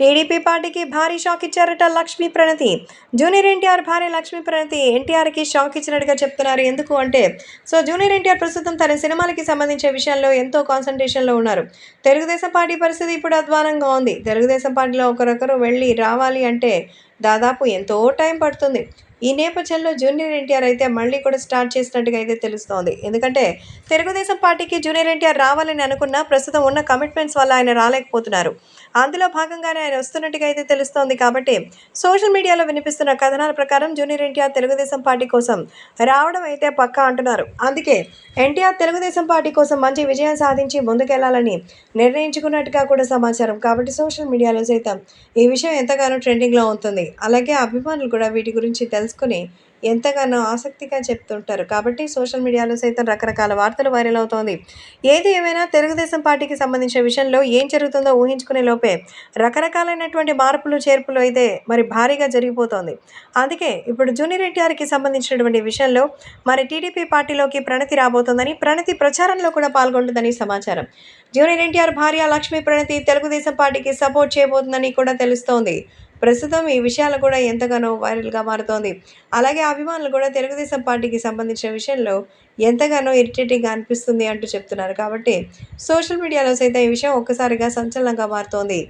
TDP పార్టీకి భారీ shock ఇచ్చారట లక్ష్మీ ప్రణతి. జూనియర్ ఎన్టీఆర్ భార్య లక్ష్మీ ప్రణతి ఎన్టీఆర్కి షాక్ ఇచ్చినట్టుగా చెప్తున్నారు. ఎందుకు అంటే సో జూనియర్ ఎన్టీఆర్ ప్రస్తుతం తన సినిమాలకి సంబంధించిన విషయంలో ఎంతో కాన్సన్ట్రేషన్లో ఉన్నారు. తెలుగుదేశం పార్టీ పరిస్థితి ఇప్పుడు అధ్వానంగా ఉంది. తెలుగుదేశం పార్టీలో ఒకరొకరు వెళ్ళి రావాలి అంటే దాదాపు ఎంతో టైం పడుతుంది. ఈ నేపథ్యంలో జూనియర్ ఎన్టీఆర్ అయితే మళ్ళీ కూడా స్టార్ట్ చేసినట్టుగా అయితే తెలుస్తోంది. ఎందుకంటే తెలుగుదేశం పార్టీకి జూనియర్ ఎన్టీఆర్ రావాలని అనుకున్న ప్రస్తుతం ఉన్న కమిట్మెంట్స్ వల్ల ఆయన రాలేకపోతున్నారు. అందులో భాగంగానే ఆయన వస్తున్నట్టుగా అయితే తెలుస్తోంది కాబట్టి సోషల్ మీడియాలో వినిపిస్తున్న కథనాల ప్రకారం జూనియర్ ఎన్టీఆర్ తెలుగుదేశం పార్టీ కోసం రావడం అయితే పక్కా అంటున్నారు. అందుకే ఎన్టీఆర్ తెలుగుదేశం పార్టీ కోసం మంచి విజయం సాధించి ముందుకెళ్ళాలని నిర్ణయించుకున్నట్టుగా కూడా సమాచారం. కాబట్టి సోషల్ మీడియాలో సైతం ఈ విషయం ఎంతగానో ట్రెండింగ్లో ఉంటుంది. అలాగే అభిమానులు కూడా వీటి గురించి తెలుసు తెలుసుకుని ఎంతగానో ఆసక్తిగా చెప్తుంటారు. కాబట్టి సోషల్ మీడియాలో సైతం రకరకాల వార్తలు వైరల్ అవుతోంది. ఏది ఏమైనా తెలుగుదేశం పార్టీకి సంబంధించిన విషయంలో ఏం జరుగుతుందో ఊహించుకునే లోపే రకరకాలైనటువంటి మార్పులు చేర్పులు అయితే మరి భారీగా జరిగిపోతోంది. అందుకే ఇప్పుడు జూనియర్ ఎన్టీఆర్కి సంబంధించినటువంటి విషయంలో మరి టీడీపీ పార్టీలోకి ప్రణతి రాబోతోందని ప్రణతి ప్రచారంలో కూడా పాల్గొంటుందని సమాచారం. జూనియర్ ఎన్టీఆర్ భార్య లక్ష్మీ ప్రణతి తెలుగుదేశం పార్టీకి సపోర్ట్ చేయబోతుందని కూడా తెలుస్తోంది. ప్రస్తుతం ఈ విషయాలు కూడా ఎంతగానో వైరల్గా మారుతోంది. అలాగే అభిమానులు కూడా తెలుగుదేశం పార్టీకి సంబంధించిన విషయంలో ఎంతగానో ఇరిటేటింగ్గా అనిపిస్తుంది అంటూ చెప్తున్నారు కాబట్టి సోషల్ మీడియాలో సైతం ఈ విషయం ఒక్కసారిగా సంచలనంగా మారుతోంది.